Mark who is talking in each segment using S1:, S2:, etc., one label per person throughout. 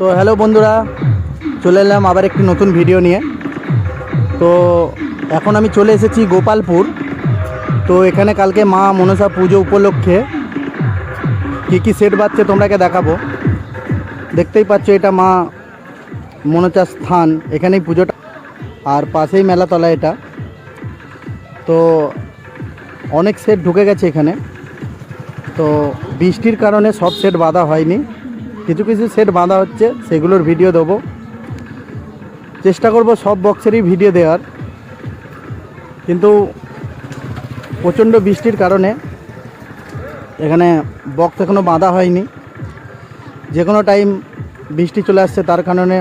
S1: তো হ্যালো বন্ধুরা, চলে এলাম আবার একটি নতুন ভিডিও নিয়ে। তো এখন আমি চলে এসেছি গোপালপুর। তো এখানে কালকে মা মনসা পুজো উপলক্ষে কী কী সেট বাজছে তোমরাকে দেখাবো। দেখতেই পাচ্ছ এটা মা মনসার স্থান, এখানেই পুজোটা। আর পাশেই মেলাতলা এটা। তো অনেক সেট ঢুকে গেছে এখানে। তো বৃষ্টির কারণে সব সেট বাঁধা হয়নি। কিছু কিছু সেট বাঁধা হচ্ছে, সেগুলোর ভিডিও দেবো। চেষ্টা করব সব বক্সেরই ভিডিও দেওয়ার। কিন্তু প্রচণ্ড বৃষ্টির কারণে এখানে বক্স এখনও বাঁধা হয়নি। যে কোনো টাইম বৃষ্টি চলে আসছে, তার কারণে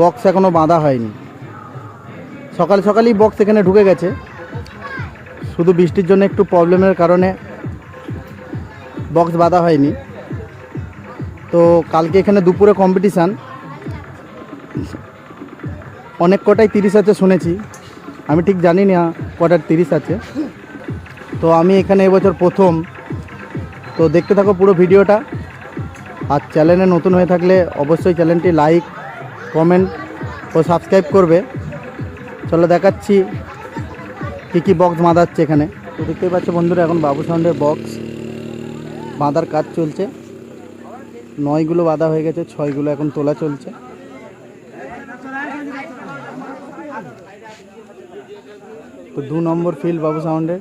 S1: বক্স এখনও বাঁধা হয়নি। সকাল সকালই বক্স এখানে ঢুকে গেছে। শুধু বৃষ্টির জন্য একটু প্রবলেমের কারণে বক্স বাঁধা হয়নি। তো কালকে এখানে দুপুরে কম্পিটিশান অনেক কটাই তিরিশ আছে শুনেছি। আমি ঠিক জানি না কটার তিরিশ আছে। তো আমি এখানে এবছর প্রথম। তো দেখতে থাকো পুরো ভিডিওটা। আর চ্যানেলে নতুন হয়ে থাকলে অবশ্যই চ্যানেলটি লাইক কমেন্ট ও সাবস্ক্রাইব করবে। চলো দেখাচ্ছি কী কী বক্স বাঁধাচ্ছে এখানে। তো দেখতেই পাচ্ছ বন্ধুরা, এখন বাবু সাউন্ডের বক্স বাঁধার কাজ চলছে। নয়গুলো বাঁধা হয়ে গেছে, ছয়গুলো এখন তোলা চলছে। তো দু নম্বর ফিল্ড বাবু সাউন্ডের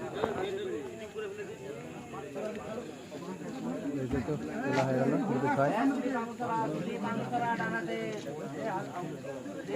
S1: যে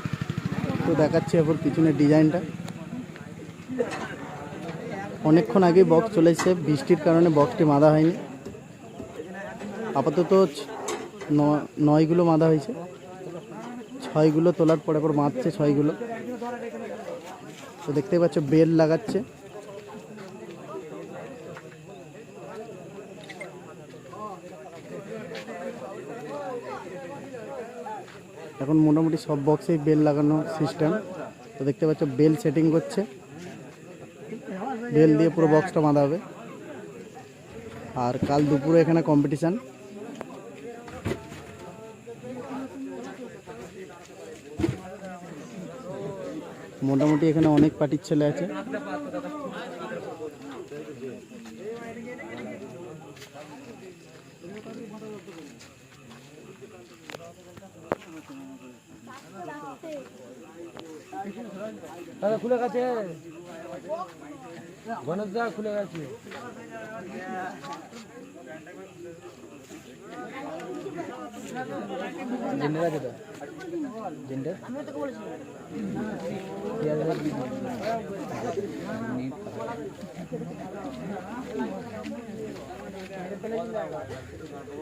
S1: তো দেখাচ্ছি এখন পিছনের ডিজাইনটা। অনেকক্ষণ আগেই বক্স চলেছে বৃষ্টির কারণে বক্সটি মাদা হয়নি। আপাতত নয়গুলো মাদা হয়েছে। ছয়গুলো তোলার পরে পর মারছে ছয়গুলো। তো দেখতেই পাচ্ছ, বেল লাগাচ্ছে। এখন মোটামুটি সব বক্সেই বেল লাগানো সিস্টেম তো দেখতে পাচ্ছ বেল সেটিং করছে। বেল দিয়ে পুরো বক্সটা বাঁধা হবে। আর কাল দুপুরে এখানে কম্পিটিশান মোটামুটি এখানে অনেক পার্টির ছেলে আছে।
S2: দাদা খুলে গেছে? গণেশ দা খুলে গেছে। জেন্ডার আছে তো? জেন্ডার?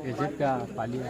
S2: এজেন্টটা পালিয়ে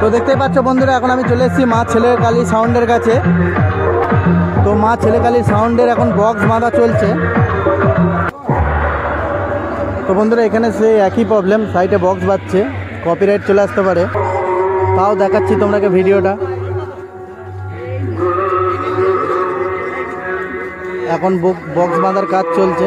S2: তো
S1: দেখতেই পাচ্ছ বন্ধুরা, এখন আমি চলে এসেছি মা ছেলের কালী সাউন্ডের কাছে। তো মা ছেলে কালী সাউন্ডের এখন বক্স বাঁধা চলছে। তো বন্ধুরা, এখানে সে একই প্রবলেম সাইডে বক্স বাজছে কপিরাইট চলে আসতে পারে। তাও দেখাচ্ছি তোমাকে ভিডিওটা। এখন বক্স বাঁধার কাজ চলছে।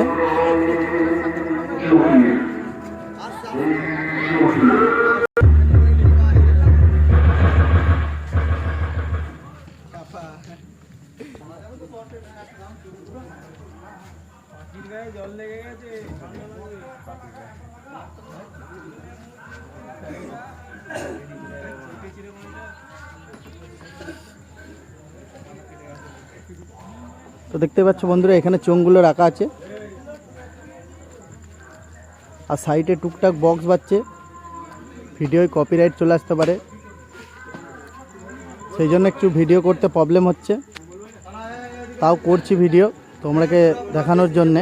S1: তো দেখতে পাচ্ছ বন্ধুরা, এখানে চোঙগুলো রাখা আছে। আর সাইডে টুকটাক বক্স বাজছে। ভিডিওয় কপিরাইট চলে আসতে পারে। সেই জন্য একটু ভিডিও করতে প্রবলেম হচ্ছে। তাও করছি ভিডিও। তোমরাকে দেখানোর জন্যে।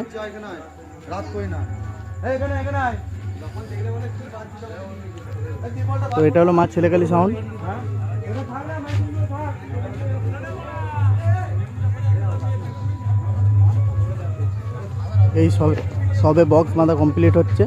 S1: তো এটা হলো মা ছেলেকালি সাউন্ড এই সবে সবে বক্স মাদা কমপ্লিট হচ্ছে।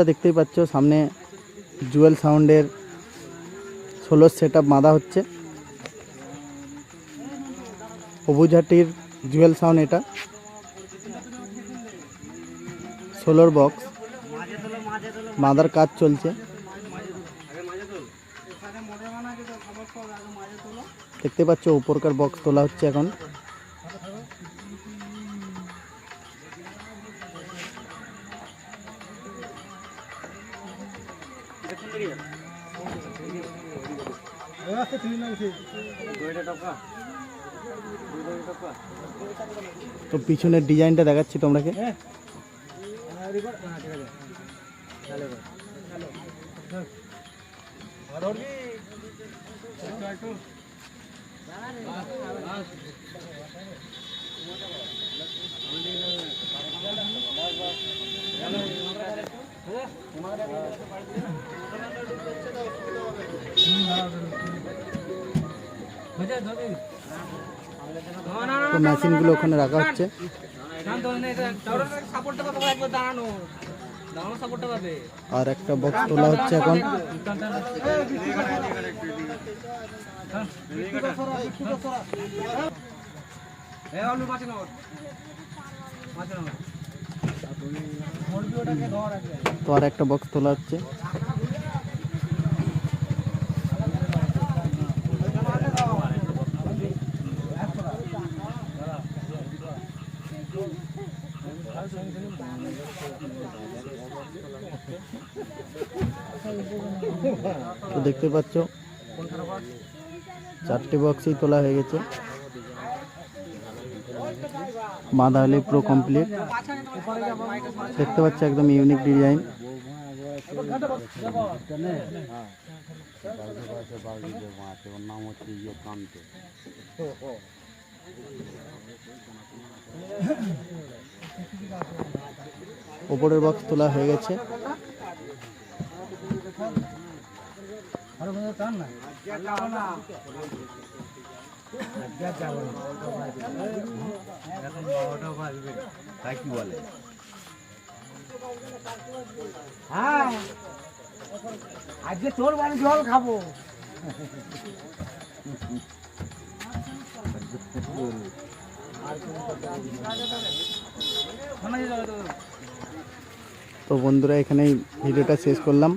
S1: বন্ধুরা দেখতেই পাচ্ছ, সামনে জুয়েল সাউন্ডের ষোলোর সেট আপ বাঁধা হচ্ছে। অবুঝাটির জুয়েল সাউন্ড এটা। ষোলোর বক্স বাঁধার কাজ চলছে। দেখতে পাচ্ছ, উপরকার বক্স তোলা হচ্ছে এখন। তো পিছনের ডিজাইনটা দেখাচ্ছি তোমরাকে তো মেশিনগুলো ওখানে রাখা হচ্ছে। আর একটা বক্স তোলা হচ্ছে এখন। তো আর একটা বক্স তোলা হচ্ছে। দেখতে পাচ্ছ, চারটে বক্সই তোলা হয়ে গেছে। বাঁধা হলে পুরো কমপ্লিট দেখতে পাচ্ছ একদম ইউনিক ডিজাইন ওপরের বক্স তোলা হয়ে গেছে।
S3: আজকে তোর বাড়ি জল খাব
S1: তো। বন্ধুরা এখানেই ভিডিওটা শেষ করলাম।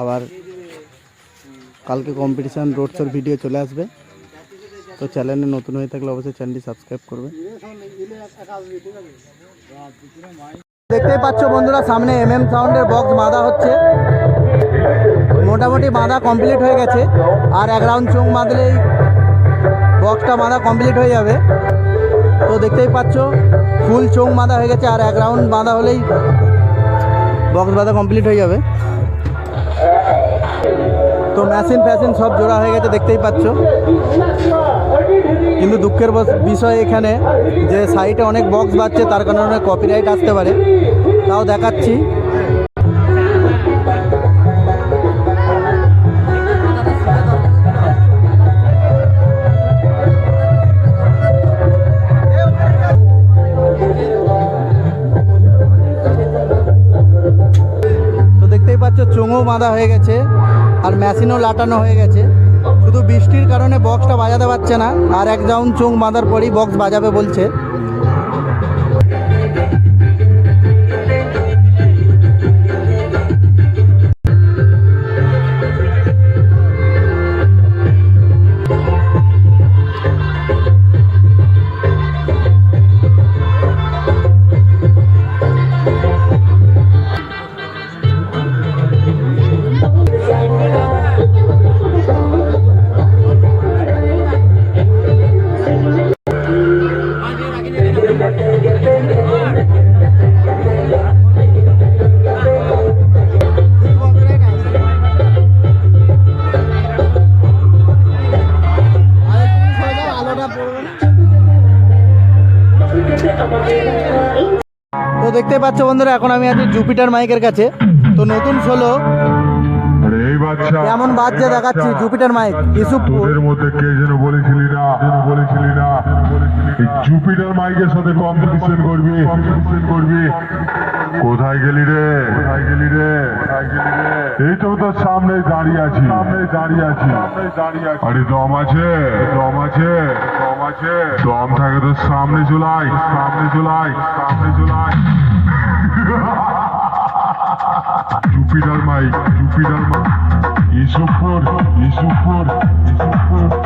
S1: আবার কালকে কম্পিটিশান রোড শোর ভিডিও চলে আসবে। তো চ্যানেলে নতুন হয়ে থাকলে অবশ্যই চ্যানেলটি সাবস্ক্রাইব করবে। দেখতেই পাচ্ছ বন্ধুরা সামনে এম এম সাউন্ডের বক্স বাঁধা হচ্ছে। মোটামুটি বাঁধা কমপ্লিট হয়ে গেছে। আর এক রাউন্ড চোখ বাঁধলেই বক্সটা বাঁধা কমপ্লিট হয়ে যাবে। তো দেখতেই পাচ্ছ, ফুল চোখ বাঁধা হয়ে গেছে, আর এক রাউন্ড বাঁধা হলেই বক্স বাঁধা কমপ্লিট হয়ে যাবে। তো মেশিন ফ্যাশিন সব জোড়া হয়ে গেছে, দেখতেই পাচ্ছ। কিন্তু দুঃখের বিষয় এখানে যে সাইটে অনেক বক্স বাজছে তার কারণে কপিরাইট আসতে পারে। তাও দেখাচ্ছি। বাঁধা হয়ে গেছে আর মেশিনও লাটানো হয়ে গেছে। শুধু বৃষ্টির কারণে বক্সটা বাজাতে পারছে না, আর এক রাউন্ড চোঙ বাঁধার পরই বক্স বাজাবে বলছে। তো দেখতে পাচ্ছ বন্ধুরা এখন আমি আছি জুপিটার মাইকের কাছে। তো নতুন ষোলো
S4: আরে এই বাচ্চা
S1: দেখাচ্ছি জুপিটার মাইক ইউসুফপুর।
S4: তোদের মধ্যে কে যেন বলেছিলি না? যেন বলেছিলি না? জুপিটার মাইকের সাথে কম্পিটিশন করবি। কম্পিটিশন করবি। কোথায় গেলি রে? কোথায় গেলি রে? কোথায় গেলি রে এই তো তোর সামনে দাঁড়িয়ে আছি। সামনে দাঁড়িয়ে আছি। দাঁড়িয়ে আছি। আরে দম আছে দম আছে। দম আছে। দম থাকে তো সামনে চলাই। সামনে চলাই। সামনে Jupiter Mike, Jupiter Mike. Isso for, isso for, isso for.